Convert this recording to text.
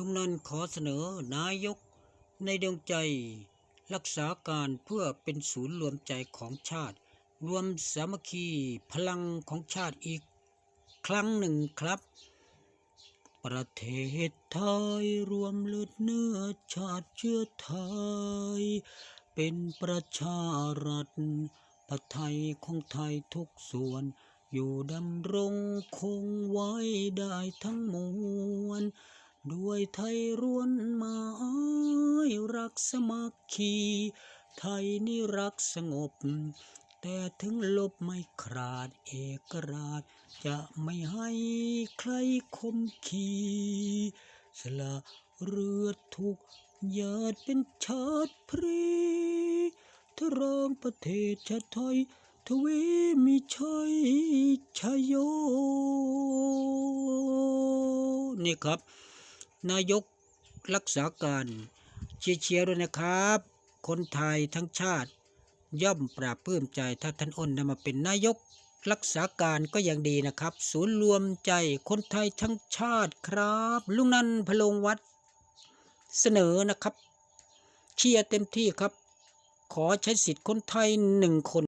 ลุงนันขอเสนอนายกในดวงใจ รักษาการเพื่อเป็นศูนย์รวมใจของชาติ รวมสามัคคีพลังของชาติอีกครั้งหนึ่งครับ ประเทศไทยรวมเลือดเนื้อชาติเชื้อไทย เป็นประชารัฐประไทยของไทยทุกส่วนอยู่ดำรงคงไว้ได้ทั้งมวล ด้วยไทยร้วนหมายรักสมัคคี ไทยนี่รักสงบ แต่ถึงลบไม่ขาดเอกราช จะไม่ให้ใครคมขีสละเลือทุกหยาดเป็นชาติพรีทรองประเทศชาติไทยทวีมีชัยชยโย นี่ครับ นายกรักษาการเชียร์เชียร์ด้วยนะครับ คนไทยทั้งชาติ ย่อมปราบปลื้มใจถ้าท่านอ้นได้มาเป็นนายกรักษาการก็ยังดีนะครับ ศูนย์รวมใจคนไทยทั้งชาติครับ ลุงนันพลงวัดเสนอนะครับ เชียร์เต็มที่ครับ ขอใช้สิทธิ์คนไทยหนึ่งคน